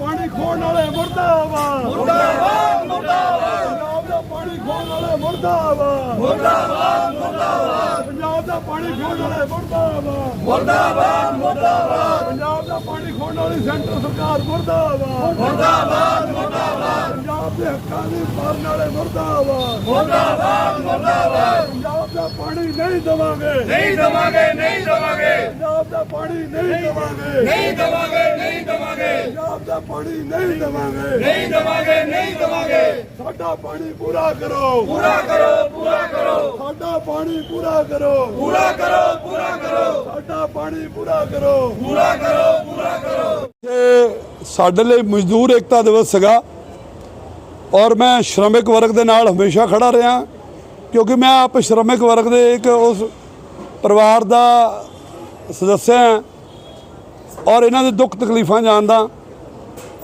ਪਾਣੀ ਖੋਣ ਵਾਲੇ ਮੁਰਦਾਬਾਦ। ਮੁਰਦਾਬਾਦ ਮੁਰਦਾਬਾਦ। ਪੰਜਾਬ ਦਾ ਪਾਣੀ ਖੋਣ ਵਾਲੇ ਮੁਰਦਾਬਾਦ। ਮੁਰਦਾਬਾਦ ਮੁਰਦਾਬਾਦ। ਪੰਜਾਬ ਦਾ ਪਾਣੀ ਖੋਣ ਵਾਲੇ ਮੁਰਦਾਬਾਦ। ਮੁਰਦਾਬਾਦ ਮੁਰਦਾਬਾਦ। ਪਾਣੀ ਖੋਣ ਵਾਲੀ ਸੈਂਟਰ ਸਰਕਾਰ ਮੁਰਦਾਬਾਦ। ਮੁਰਦਾਬਾਦ ਮੁਰਦਾਬਾਦ। ਪੰਜਾਬ ਦੇ ਹੱਕਾਂ ਦੀ ਮਾਰਨ ਵਾਲੇ ਮੁਰਦਾਬਾਦ। ਮੁਰਦਾਬਾਦ ਮੁਰਦਾਬਾਦ। ਪੰਜਾਬ ਦਾ ਪਾਣੀ ਨਹੀਂ ਦਵਾਂਗੇ। ਨਹੀਂ ਦਵਾਂਗੇ ਨਹੀਂ ਦਵਾਂਗੇ। ਪੰਜਾਬ ਦਾ ਪਾਣੀ ਨਹੀਂ ਦਵਾਂਗੇ। ਨਹੀਂ ਦਵਾਂਗੇ ਨਹੀਂ ਦਵਾਂਗੇ। ਪੰਜਾਬ ਦਾ ਪਾਣੀ ਨਹੀਂ ਦਵਾਂਗੇ। ਨਹੀਂ ਦਵਾਂਗੇ ਨਹੀਂ ਦਵਾਂਗੇ। ਸਾਡਾ ਪਾਣੀ ਪੂਰਾ ਕਰੋ। ਪੂਰਾ ਕਰੋ ਪੂਰਾ ਕਰੋ। ਸਾਡਾ ਪਾਣੀ ਪੂਰਾ ਕਰੋ। ਪੂਰਾ ਕਰੋ ਕਰੋ। ਸਾਡਾ ਪਾਣੀ ਪੂਰਾ ਕਰੋ। ਪੂਰਾ ਕਰੋ ਪੂਰਾ ਕਰੋ। ਇਹ ਸਾਡੇ ਲਈ ਮਜ਼ਦੂਰ ਏਕਤਾ ਦਿਵਸ ਸੀਗਾ ਔਰ ਮੈਂ ਸ਼੍ਰਮਿਕ ਵਰਗ ਦੇ ਨਾਲ ਹਮੇਸ਼ਾ ਖੜਾ ਰਿਹਾ ਕਿਉਂਕਿ ਮੈਂ ਆਪ ਸ਼੍ਰਮਿਕ ਵਰਗ ਦੇ ਇੱਕ ਉਸ ਪਰਿਵਾਰ ਦਾ ਸਦੱਸਿਆ ਹਾਂ ਔਰ ਇਹਨਾਂ ਦੇ ਦੁੱਖ ਤਕਲੀਫਾਂ ਜਾਣਦਾ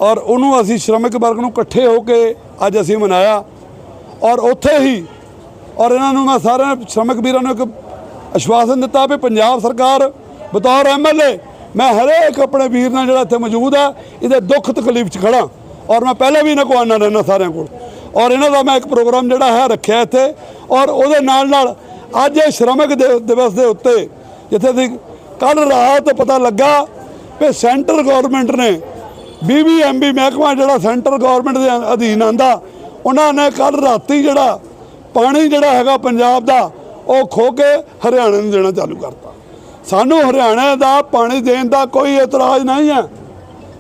ਔਰ ਉਹਨੂੰ ਅਸੀਂ ਸ਼੍ਰਮਿਕ ਵਰਗ ਨੂੰ ਇਕੱਠੇ ਹੋ ਕੇ ਅੱਜ ਅਸੀਂ ਮਨਾਇਆ ਔਰ ਉੱਥੇ ਹੀ ਔਰ ਇਹਨਾਂ ਨੂੰ ਮੈਂ ਸਾਰਿਆਂ ਸ਼੍ਰਮਿਕ ਵੀਰਾਂ ਨੂੰ ਇੱਕ ਅਸ਼ਵਾਸਨ ਦਿੱਤਾ ਵੀ ਪੰਜਾਬ ਸਰਕਾਰ ਬਤੌਰ ਐਮਐਲਏ ਮੈਂ ਹਰੇਕ ਆਪਣੇ ਵੀਰ ਨਾਲ ਜਿਹੜਾ ਇੱਥੇ ਮੌਜੂਦ ਹੈ ਇਹਦੇ ਦੁੱਖ ਤਕਲੀਫ 'ਚ ਖੜਾ ਔਰ ਮੈਂ ਪਹਿਲਾਂ ਵੀ ਇਹਨਾਂ ਕੋਲ ਆਉਣਾ ਰਹਿਣਾ ਸਾਰਿਆਂ ਕੋਲ। ਔਰ ਇਹਨਾਂ ਦਾ ਮੈਂ ਇੱਕ ਪ੍ਰੋਗਰਾਮ ਜਿਹੜਾ ਹੈ ਰੱਖਿਆ ਇੱਥੇ। ਔਰ ਉਹਦੇ ਨਾਲ ਨਾਲ ਅੱਜ ਇਹ ਸ਼੍ਰਮਿਕ ਦਿਵਸ ਦੇ ਉੱਤੇ ਜਿੱਥੇ ਦੀ ਕੱਲ ਰਾਤ ਪਤਾ ਲੱਗਾ ਵੀ ਸੈਂਟਰ ਗਵਰਨਮੈਂਟ ਨੇ ਬੀਬੀਐਮਬੀ ਮਹਿਕਮਾ ਜਿਹੜਾ ਸੈਂਟਰ ਗਵਰਨਮੈਂਟ ਦੇ ਅਧੀਨ ਆਂਦਾ ਉਹਨਾਂ ਨੇ ਕੱਲ ਰਾਤੀ ਜਿਹੜਾ ਪਾਣੀ ਜਿਹੜਾ ਹੈਗਾ ਪੰਜਾਬ ਦਾ ਉਹ ਖੋ ਕੇ ਹਰਿਆਣੇ ਨੂੰ ਦੇਣਾ ਚਾਲੂ ਕਰਤਾ। ਸਾਨੂੰ ਹਰਿਆਣੇ ਦਾ ਪਾਣੀ ਦੇਣ ਦਾ ਕੋਈ ਇਤਰਾਜ਼ ਨਹੀਂ ਹੈ।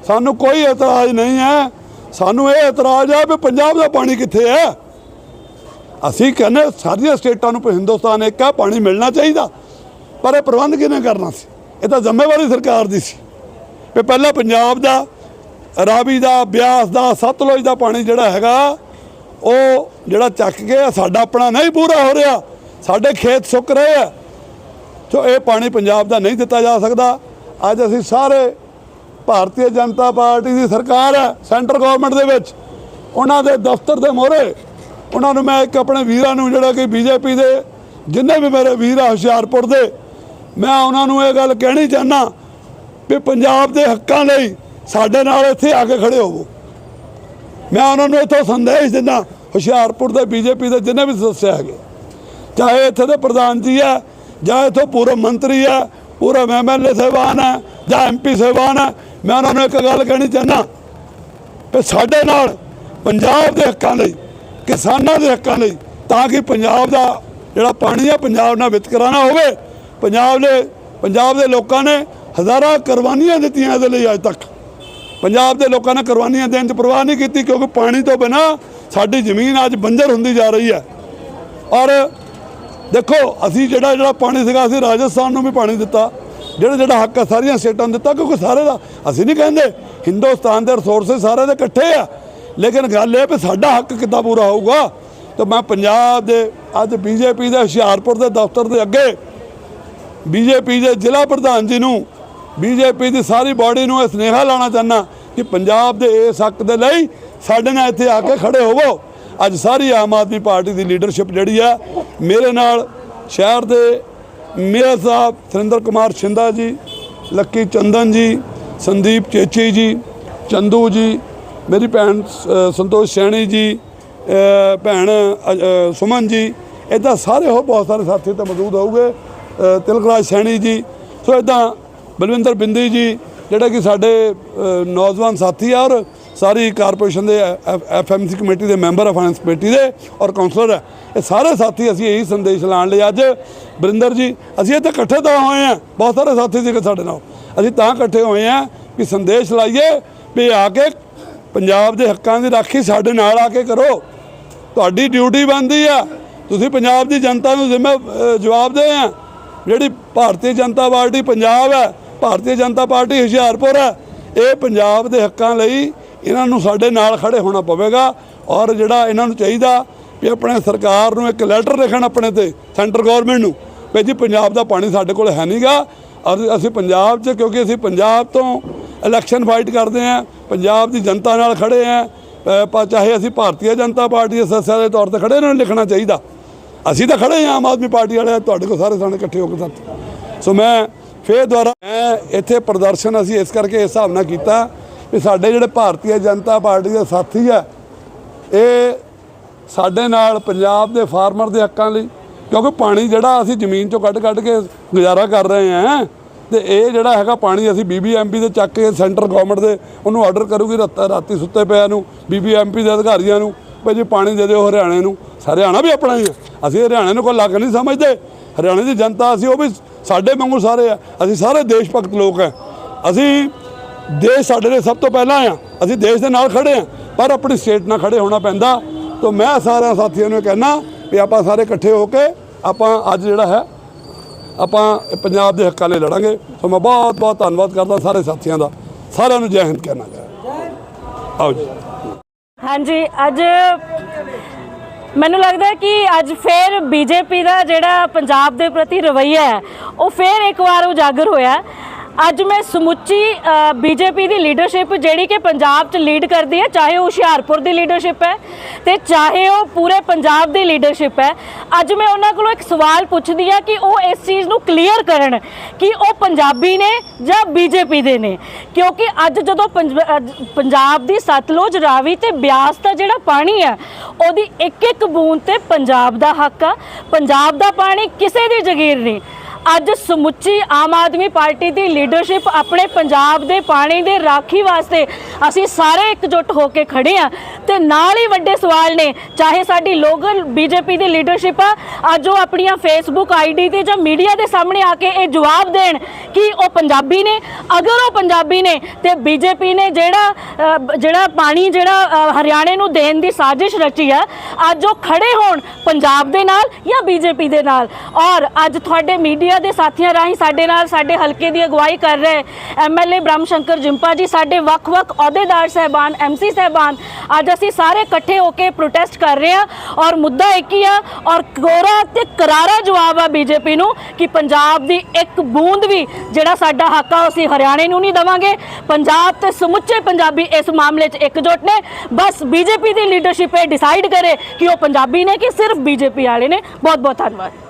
ਸਾਨੂੰ ਕੋਈ ਇਤਰਾਜ਼ ਨਹੀਂ ਹੈ। ਸਾਨੂੰ ਇਹ ਇਤਰਾਜ਼ ਹੈ ਵੀ ਪੰਜਾਬ ਦਾ ਪਾਣੀ ਕਿੱਥੇ ਹੈ। ਅਸੀਂ ਕਹਿੰਦੇ ਸਾਰੀਆਂ ਸਟੇਟਾਂ ਨੂੰ ਹਿੰਦੁਸਤਾਨ ਇੱਕ ਹੈ, ਪਾਣੀ ਮਿਲਣਾ ਚਾਹੀਦਾ। ਪਰ ਇਹ ਪ੍ਰਬੰਧ ਕਿਹਨੇ ਕਰਨਾ ਸੀ? ਇਹ ਤਾਂ ਜ਼ਿੰਮੇਵਾਰੀ ਸਰਕਾਰ ਦੀ ਸੀ। ਵੀ ਪਹਿਲਾਂ ਪੰਜਾਬ ਦਾ, ਰਾਵੀ ਦਾ, ਬਿਆਸ ਦਾ, ਸਤਲੁਜ ਦਾ ਪਾਣੀ ਜਿਹੜਾ ਹੈਗਾ, ਉਹ ਜਿਹੜਾ ਚੱਕ ਕੇ ਸਾਡਾ ਆਪਣਾ ਨਹੀਂ ਪੂਰਾ ਹੋ ਰਿਹਾ। ਸਾਡੇ ਖੇਤ ਸੁੱਕ ਰਹੇ ਆ। ਸੋ ਇਹ ਪਾਣੀ ਪੰਜਾਬ ਦਾ ਨਹੀਂ ਦਿੱਤਾ ਜਾ ਸਕਦਾ, ਅੱਜ ਅਸੀਂ ਸਾਰੇ ਭਾਰਤੀ ਜਨਤਾ ਪਾਰਟੀ ਦੀ ਸਰਕਾਰ ਹੈ ਸੈਂਟਰ ਗਵਰਨਮੈਂਟ ਦੇ ਵਿੱਚ। ਉਹਨਾਂ ਦੇ ਦਫ਼ਤਰ ਦੇ ਮੋਹਰੇ ਉਹਨਾਂ ਨੂੰ ਮੈਂ ਇੱਕ ਆਪਣੇ ਵੀਰਾਂ ਨੂੰ, ਜਿਹੜਾ ਕਿ ਬੀਜੇਪੀ ਦੇ, ਜਿੰਨੇ ਵੀ ਮੇਰੇ ਵੀਰ ਆ ਹੁਸ਼ਿਆਰਪੁਰ ਦੇ, ਮੈਂ ਉਹਨਾਂ ਨੂੰ ਇਹ ਗੱਲ ਕਹਿਣੀ ਚਾਹਨਾ ਵੀ ਪੰਜਾਬ ਦੇ ਹੱਕਾਂ ਲਈ ਸਾਡੇ ਨਾਲ ਇੱਥੇ ਆ ਕੇ ਖੜੇ ਹੋਵੋ। ਮੈਂ ਉਹਨਾਂ ਨੂੰ ਇੱਥੋਂ ਸੰਦੇਸ਼ ਦਿੰਦਾ, ਹੁਸ਼ਿਆਰਪੁਰ ਦੇ ਬੀਜੇਪੀ ਦੇ ਜਿੰਨੇ ਵੀ ਸਦੱਸਿਆ ਹੈਗੇ। ਚਾਹੇ ਇੱਥੇ ਦੇ ਪ੍ਰਧਾਨ ਜੀ ਹੈ ਜਾਂ ਇੱਥੋਂ ਪੂਰਾ ਮੰਤਰੀ ਹੈ ਪੂਰਾ ਐਮਐਲਏ ਸਾਹਿਬਾਨ ਹੈ ਜਾਂ ਐਮਪੀ ਸਾਹਿਬਾਨ ਹੈ ਮੈਂ ਉਹਨਾਂ ਨੂੰ ਇੱਕ ਗੱਲ ਕਹਿਣੀ ਚਾਹੁੰਦਾ ਕਿ ਸਾਡੇ ਨਾਲ ਪੰਜਾਬ ਦੇ ਹੱਕਾਂ ਲਈ, ਕਿਸਾਨਾਂ ਦੇ ਹੱਕਾਂ ਲਈ, ਤਾਂ ਕਿ ਪੰਜਾਬ ਦਾ ਜਿਹੜਾ ਪਾਣੀ ਆ, ਪੰਜਾਬ ਨਾਲ ਵਿਤਕਰਾ ਨਾ ਹੋਵੇ, ਪੰਜਾਬ ਦੇ ਪੰਜਾਬ ਦੇ ਲੋਕਾਂ ਨੇ ਹਜ਼ਾਰਾਂ ਕੁਰਬਾਨੀਆਂ ਦਿੱਤੀਆਂ ਇਹਦੇ ਲਈ ਅੱਜ ਤੱਕ। ਪੰਜਾਬ ਦੇ ਲੋਕਾਂ ਨੇ ਕੁਰਬਾਨੀਆਂ ਦੇਣ 'ਚ ਪਰਵਾਹ ਨਹੀਂ ਕੀਤੀ ਕਿਉਂਕਿ ਪਾਣੀ ਤੋਂ ਬਿਨਾ ਸਾਡੀ ਜ਼ਮੀਨ ਅੱਜ ਬੰਜਰ ਹੁੰਦੀ ਜਾ ਰਹੀ ਹੈ। ਔਰ ਦੇਖੋ, ਅਸੀਂ ਜਿਹੜਾ ਜਿਹੜਾ ਪਾਣੀ ਸੀਗਾ, ਅਸੀਂ ਰਾਜਸਥਾਨ ਨੂੰ ਵੀ ਪਾਣੀ ਦਿੱਤਾ। ਜਿਹੜਾ ਜਿਹੜਾ ਹੱਕ ਆ, ਸਾਰੀਆਂ ਸਟੇਟਾਂ ਨੂੰ ਦਿੱਤਾ, ਕਿਉਂਕਿ ਸਾਰੇ ਦਾ ਅਸੀਂ ਨਹੀਂ ਕਹਿੰਦੇ, ਹਿੰਦੁਸਤਾਨ ਦੇ ਰਿਸੋਰਸਸ ਸਾਰੇ ਦੇ ਇਕੱਠੇ ਆ। ਲੇਕਿਨ ਗੱਲ ਇਹ ਵੀ ਸਾਡਾ ਹੱਕ ਕਿੱਦਾਂ ਪੂਰਾ ਹੋਊਗਾ? ਤੇ ਮੈਂ ਪੰਜਾਬ ਦੇ ਅੱਜ ਬੀਜੇਪੀ ਦੇ ਹੁਸ਼ਿਆਰਪੁਰ ਦੇ ਦਫ਼ਤਰ ਦੇ ਅੱਗੇ ਬੀਜੇਪੀ ਦੇ ਜ਼ਿਲ੍ਹਾ ਪ੍ਰਧਾਨ ਜੀ ਨੂੰ ਬੀਜੇਪੀ ਦੀ ਸਾਰੀ ਬਾਡੀ ਨੂੰ ਇਹ ਸੁਨੇਹਾ ਲਾਣਾ ਚਾਹੁੰਦਾ ਕਿ ਪੰਜਾਬ ਦੇ ਇਸ ਹੱਕ ਦੇ ਲਈ ਸਾਡੇ ਨਾਲ ਇੱਥੇ ਆ ਕੇ ਖੜੇ ਹੋਵੋ। ਅੱਜ ਸਾਰੀ ਆਮ ਆਦਮੀ ਪਾਰਟੀ ਦੀ ਲੀਡਰਸ਼ਿਪ ਜਿਹੜੀ ਆ ਮੇਰੇ ਨਾਲ ਸ਼ਹਿਰ ਦੇ ਮੇਅਰ ਸਾਹਿਬ ਸੁਰਿੰਦਰ ਕੁਮਾਰ ਸ਼ਿੰਦਾ ਜੀ ਲੱਕੀ ਚੰਦਨ ਜੀ ਸੰਦੀਪ ਚੇਚੀ ਜੀ ਚੰਦੂ ਜੀ ਮੇਰੀ ਭੈਣ ਅ, ਸੰਤੋਸ਼ ਸੈਣੀ ਜੀ ਭੈਣ ਸੁਮਨ ਜੀ ਇੱਦਾਂ ਸਾਰੇ ਹੋ ਬਹੁਤ ਸਾਰੇ ਸਾਥੀ ਤਾਂ ਮੌਜੂਦ ਹੋਊਗੇ ਤਿਲਕਰਾਜ ਸੈਣੀ ਜੀ ਸੋ ਇੱਦਾਂ ਬਲਵਿੰਦਰ ਬਿੰਦੀ ਜੀ ਜਿਹੜਾ ਕਿ ਸਾਡੇ ਨੌਜਵਾਨ ਸਾਥੀ ਆ ਔਰ ਸਾਰੀ ਕਾਰਪੋਰੇਸ਼ਨ ਦੇ ਐਫਐਮਸੀ ਕਮੇਟੀ ਦੇ ਮੈਂਬਰ ਆ, ਫਾਈਨੈਂਸ ਕਮੇਟੀ ਦੇ ਔਰ ਕਾਉਂਸਲਰ ਹੈ ਇਹ ਸਾਰੇ ਸਾਥੀ ਅਸੀਂ ਇਹੀ ਸੰਦੇਸ਼ ਲਾਣ ਲਈ ਅੱਜ। ਬਰਿੰਦਰ ਜੀ, ਅਸੀਂ ਇੱਥੇ ਇਕੱਠੇ ਤਾਂ ਹੋਏ ਆ। ਬਹੁਤ ਸਾਰੇ ਸਾਥੀ ਸੀਗੇ ਸਾਡੇ ਨਾਲ। ਅਸੀਂ ਤਾਂ ਇਕੱਠੇ ਹੋਏ ਆ ਕਿ ਸੰਦੇਸ਼ ਲਾਈਏ ਵੀ ਆ ਕੇ ਪੰਜਾਬ ਦੇ ਹੱਕਾਂ ਦੀ ਰਾਖੀ ਸਾਡੇ ਨਾਲ ਆ ਕੇ ਕਰੋ। ਤੁਹਾਡੀ ਡਿਊਟੀ ਬਣਦੀ ਆ। ਤੁਸੀਂ ਪੰਜਾਬ ਦੀ ਜਨਤਾ ਨੂੰ ਜ਼ਿੰਮੇ ਅਹ ਜਵਾਬ ਦੇ ਆ। ਜਿਹੜੀ ਭਾਰਤੀ ਜਨਤਾ ਪਾਰਟੀ ਪੰਜਾਬ ਹੈ ਭਾਰਤੀ ਜਨਤਾ ਪਾਰਟੀ ਹੁਸ਼ਿਆਰਪੁਰ ਹੈ ਇਹ ਪੰਜਾਬ ਦੇ ਹੱਕਾਂ ਲਈ ਇਹਨਾਂ ਨੂੰ ਸਾਡੇ ਨਾਲ ਖੜੇ ਹੋਣਾ ਪਵੇਗਾ ਔਰ ਜਿਹੜਾ ਇਹਨਾਂ ਨੂੰ ਚਾਹੀਦਾ ਵੀ ਆਪਣੇ ਸਰਕਾਰ ਨੂੰ ਇੱਕ ਲੈਟਰ ਲਿਖਣ ਆਪਣੇ ਤੇ ਸੈਂਟਰ ਗਵਰਨਮੈਂਟ ਨੂੰ, ਵੀ ਜੀ ਪੰਜਾਬ ਦਾ ਪਾਣੀ ਸਾਡੇ ਕੋਲ ਹੈ ਨਹੀਂਗਾ ਔਰ ਅਸੀਂ ਪੰਜਾਬ 'ਚ, ਕਿਉਂਕਿ ਅਸੀਂ ਪੰਜਾਬ ਤੋਂ ਇਲੈਕਸ਼ਨ ਫਾਈਟ ਕਰਦੇ ਆ ਪੰਜਾਬ ਦੀ ਜਨਤਾ ਨਾਲ ਖੜੇ ਆ ਚਾਹੇ ਅਸੀਂ ਭਾਰਤੀ ਜਨਤਾ ਪਾਰਟੀ ਦੇ ਸਦੱਸਿਆ ਦੇ ਤੌਰ ਤੇ ਖੜੇ ਇਹਨਾਂ ਨੂੰ ਲਿਖਣਾ ਚਾਹੀਦਾ। ਅਸੀਂ ਤਾਂ ਖੜੇ ਹਾਂ ਆਮ ਆਦਮੀ ਪਾਰਟੀ ਵਾਲੇ, ਤੁਹਾਡੇ ਕੋਲ ਸਾਰੇ ਸਾਨੇ ਇਕੱਠੇ ਹੋ ਕੇ ਸਾਥੀ ਸੋ ਮੈਂ ਫੇਰ ਦੁਆਰਾ ਮੈਂ ਇੱਥੇ ਪ੍ਰਦਰਸ਼ਨ ਅਸੀਂ ਇਸ ਕਰਕੇ ਇਸ ਹਿਸਾਬ ਨਾਲ ਕੀਤਾ ਵੀ ਸਾਡੇ ਜਿਹੜੇ ਭਾਰਤੀ ਜਨਤਾ ਪਾਰਟੀ ਦੇ ਸਾਥੀ ਆ ਇਹ ਸਾਡੇ ਨਾਲ ਪੰਜਾਬ ਦੇ ਫਾਰਮਰ ਦੇ ਹੱਕਾਂ ਲਈ, ਕਿਉਂਕਿ ਪਾਣੀ ਜਿਹੜਾ ਅਸੀਂ ਜ਼ਮੀਨ ਚੋਂ ਕੱਢ ਕੱਢ ਕੇ ਗੁਜ਼ਾਰਾ ਕਰ ਰਹੇ ਹਾਂ, ਤੇ ਇਹ ਜਿਹੜਾ ਹੈਗਾ ਪਾਣੀ ਅਸੀਂ ਬੀਬੀਐਮਪੀ ਦੇ ਚੱਕ ਕੇ ਸੈਂਟਰ ਗਵਰਨਮੈਂਟ ਦੇ ਉਹਨੂੰ ਆਰਡਰ ਕਰੂਗੀ ਰਾਤ- ਰਾਤੀ ਸੁੱਤੇ ਪਿਆ ਨੂੰ ਬੀਬੀਐਮਪੀ ਦੇ ਅਧਿਕਾਰੀਆਂ ਨੂੰ ਭਾਈ ਜੀ ਪਾਣੀ ਦੇ ਦਿਓ ਹਰਿਆਣੇ ਨੂੰ। ਹਰਿਆਣਾ ਵੀ ਆਪਣਾ ਹੀ ਹੈ। ਅਸੀਂ ਹਰਿਆਣੇ ਨੂੰ ਕੋਈ ਲੱਗ ਨਹੀਂ ਸਮਝਦੇ। ਹਰਿਆਣੇ ਦੀ ਜਨਤਾ ਅਸੀਂ ਉਹ ਵੀ ਸਾਡੇ ਵਾਂਗੂ ਸਾਰੇ ਆ। ਅਸੀਂ ਸਾਰੇ ਦੇਸ਼ ਭਗਤ ਲੋਕ ਆ। ਅਸੀਂ ਦੇਸ਼ ਸਾਡੇ ਲਈ ਸਭ ਤੋਂ ਪਹਿਲਾਂ ਆ। ਅਸੀਂ ਦੇਸ਼ ਦੇ ਨਾਲ ਖੜੇ ਆ, ਪਰ ਆਪਣੀ ਸਟੇਟ ਨਾਲ ਖੜੇ ਹੋਣਾ ਪੈਂਦਾ। ਤਾਂ ਮੈਂ ਸਾਰਿਆਂ ਸਾਥੀਆਂ ਨੂੰ ਇਹ ਕਹਿਣਾ ਵੀ ਆਪਾਂ ਸਾਰੇ ਇਕੱਠੇ ਹੋ ਕੇ ਆਪਾਂ ਅੱਜ ਜਿਹੜਾ ਹੈ, ਆਪਾਂ ਪੰਜਾਬ ਦੇ ਹੱਕਾਂ ਲਈ ਲੜਾਂਗੇ। ਸੋ ਮੈਂ ਬਹੁਤ ਬਹੁਤ ਧੰਨਵਾਦ ਕਰਦਾ ਸਾਰੇ ਸਾਥੀਆਂ ਦਾ। ਸਾਰਿਆਂ ਨੂੰ ਜੈ ਹਿੰਦ ਕਹਿਣਾ ਆਓ ਜੀ। ਹਾਂਜੀ, ਅੱਜ ਮੈਨੂੰ ਲੱਗਦਾ ਕਿ ਅੱਜ ਫੇਰ ਬੀਜੇਪੀ ਦਾ ਜਿਹੜਾ ਪੰਜਾਬ ਦੇ ਪ੍ਰਤੀ ਰਵੱਈਆ ਹੈ, ਉਹ ਫੇਰ ਇੱਕ ਵਾਰ ਉਜਾਗਰ ਹੋਇਆ। ਅੱਜ ਮੈਂ ਸਮੁੱਚੀ ਬੀਜੇਪੀ ਦੀ ਲੀਡਰਸ਼ਿਪ ਜਿਹੜੀ ਕਿ ਪੰਜਾਬ 'ਚ ਲੀਡ ਕਰਦੀ ਹੈ, ਚਾਹੇ ਉਹ ਹੁਸ਼ਿਆਰਪੁਰ ਦੀ ਲੀਡਰਸ਼ਿਪ ਹੈ ਤੇ ਚਾਹੇ ਉਹ ਪੂਰੇ ਪੰਜਾਬ ਦੀ ਲੀਡਰਸ਼ਿਪ ਹੈ, ਅੱਜ ਮੈਂ ਉਹਨਾਂ ਕੋਲੋਂ ਇੱਕ ਸਵਾਲ ਪੁੱਛਦੀ ਹਾਂ ਕਿ ਉਹ ਇਸ ਚੀਜ਼ ਨੂੰ ਕਲੀਅਰ ਕਰਨ ਕਿ ਉਹ ਪੰਜਾਬੀ ਨੇ ਜਾਂ ਬੀਜੇਪੀ ਦੇ ਨੇ। ਕਿਉਂਕਿ ਅੱਜ ਜਦੋਂ ਪੰਜਾਬ ਦੀ ਸਤਲੁਜ ਰਾਵੀ ਤੇ ਬਿਆਸ ਦਾ ਜਿਹੜਾ ਪਾਣੀ ਹੈ, ਉਹਦੀ ਇੱਕ ਇੱਕ ਬੂੰਦ ਤੇ ਪੰਜਾਬ ਦਾ ਹੱਕ ਆ। ਪੰਜਾਬ ਦਾ ਪਾਣੀ ਕਿਸੇ ਦੀ ਜ਼ਗੀਰ ਨਹੀਂ। ਅੱਜ ਸਮੁੱਚੀ ਆਮ ਆਦਮੀ ਪਾਰਟੀ ਦੀ ਲੀਡਰਸ਼ਿਪ ਆਪਣੇ ਪੰਜਾਬ ਦੇ ਪਾਣੀ ਦੇ ਰਾਖੀ ਵਾਸਤੇ ਅਸੀਂ ਸਾਰੇ ਇਕਜੁੱਟ ਹੋ ਕੇ ਖੜੇ ਆ ਤੇ ਨਾਲ ਹੀ ਵੱਡੇ ਸਵਾਲ ਨੇ, ਚਾਹੇ ਸਾਡੀ ਲੋਕਲ ਬੀਜੇਪੀ ਦੀ ਲੀਡਰਸ਼ਿਪ ਆ, ਅੱਜ ਉਹ ਆਪਣੀਆਂ ਫੇਸਬੁੱਕ ਆਈਡੀ ਤੇ ਜਾਂ ਮੀਡੀਆ ਦੇ ਸਾਹਮਣੇ ਆ ਕੇ ਇਹ ਜਵਾਬ ਦੇਣ ਕਿ ਉਹ ਪੰਜਾਬੀ ਨੇ, ਅਗਰ ਉਹ ਪੰਜਾਬੀ ਨੇ ਤੇ ਬੀਜੇਪੀ ਨੇ ਜਿਹੜਾ ਜਿਹੜਾ ਪਾਣੀ, ਜਿਹੜਾ ਹਰਿਆਣੇ ਨੂੰ ਦੇਣ ਦੀ ਸਾਜ਼ਿਸ਼ ਰਚੀ ਆ, ਅੱਜ ਉਹ ਖੜੇ ਹੋਣ ਪੰਜਾਬ ਦੇ ਨਾਲ ਜਾਂ ਬੀਜੇਪੀ ਦੇ ਨਾਲ। ਔਰ ਅੱਜ ਤੁਹਾਡੇ ਮੀਡੀਆ ਦੇ ਸਾਥੀਆਂ ਰਾਹੀਂ ਸਾਡੇ ਨਾਲ ਸਾਡੇ ਹਲਕੇ ਦੀ ਅਗਵਾਈ ਕਰ ਰਹੇ ਐਮਐਲਏ ਬ੍ਰਹਮ ਸ਼ੰਕਰ ਜਿੰਪਾ ਜੀ, ਸਾਡੇ ਵੱਖ-ਵੱਖ ਅਹੁਦੇਦਾਰ ਸਹਿਬਾਨ ਐਮਸੀ ਸਹਿਬਾਨ, ਅੱਜ ਅਸੀਂ ਸਾਰੇ ਇਕੱਠੇ ਹੋ ਕੇ ਪ੍ਰੋਟੈਸਟ ਕਰ ਰਹੇ ਹਾਂ ਔਰ ਮੁੱਦਾ ਇੱਕ ਹੀ ਆ ਔਰ ਗੋਰਾ ਤੇ ਕਰਾਰਾ ਜਵਾਬ ਆ ਬੀਜੇਪੀ ਨੂੰ ਕਿ ਪੰਜਾਬ ਦੀ ਇੱਕ ਬੂੰਦ ਵੀ ਜਿਹੜਾ ਸਾਡਾ ਹੱਕ ਆ, ਉਹ ਅਸੀਂ ਹਰਿਆਣੇ ਨੂੰ ਨਹੀਂ ਦਵਾਂਗੇ। ਪੰਜਾਬ ਤੇ ਸਮੁੱਚੇ ਪੰਜਾਬੀ ਇਸ ਮਾਮਲੇ 'ਚ ਇਕਜੁੱਟ ਨੇ। ਬਸ ਬੀਜੇਪੀ ਦੀ ਲੀਡਰਸ਼ਿਪ ਇਹ ਡਿਸਾਈਡ ਕਰੇ ਕਿ ਉਹ ਪੰਜਾਬੀ ਨੇ ਕਿ ਸਿਰਫ ਬੀਜੇਪੀ ਵਾਲੇ ਨੇ। ਬਹੁਤ ਬਹੁਤ ਧੰਨਵਾਦ।